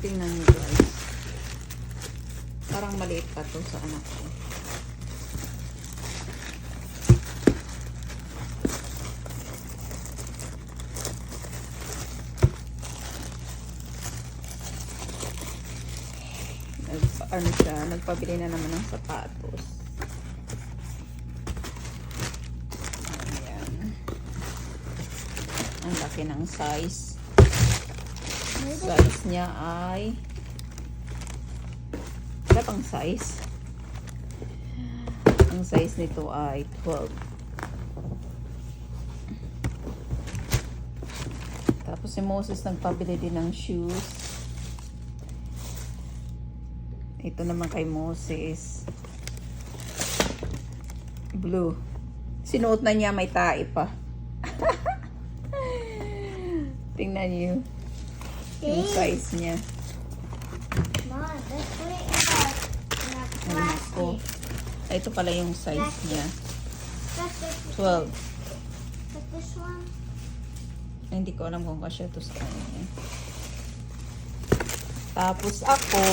Tingnan nyo guys. Parang maliit pa to sa anak ko. Nagpa, ano siya, nagpabili na naman ng sapatos. Ayan. Ang laki ng size. Size niya ay wala pang size. Ang size nito ay 12. Tapos si Moses nagpabili din ng shoes. Ito naman kay Moses. Blue. Sinuot na niya may tae pa. Tingnan niyo yung size niya. Mom, way is like in a Ay, nako. plastic. Ay, Ito pala yung size niya. That's this, 12. but this one. Ay, hindi ko alam kung kasya ito sa kanya. Tapos ako,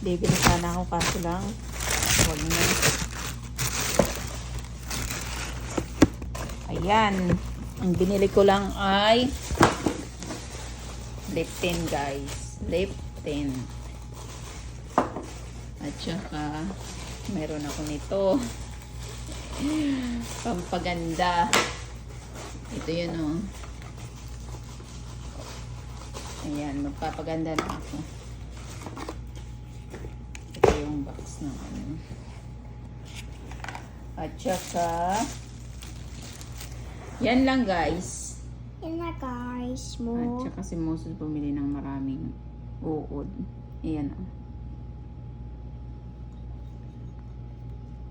bibili sana ako kaso lang, huwag na. Ayan. Ang binili ko lang ay lip tint guys. Lip tint. At saka, meron ako nito. Pampaganda. Ito yun oh. Ayan, magpapaganda na ako. Ito yung box na ano. At saka, yan lang guys. In the guys, At more. saka si Moses bumili ng maraming uod. Ayan oh.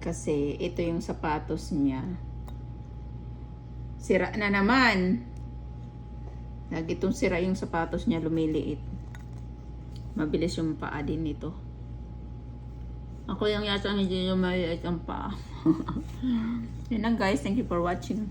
Kasi ito yung sapatos niya. Sira na naman. Lagi itong sira yung sapatos niya, lumiliit. Mabilis yung paa din nito. Ako yung yata hindi yung maliit ang paa. Yan lang guys. Thank you for watching.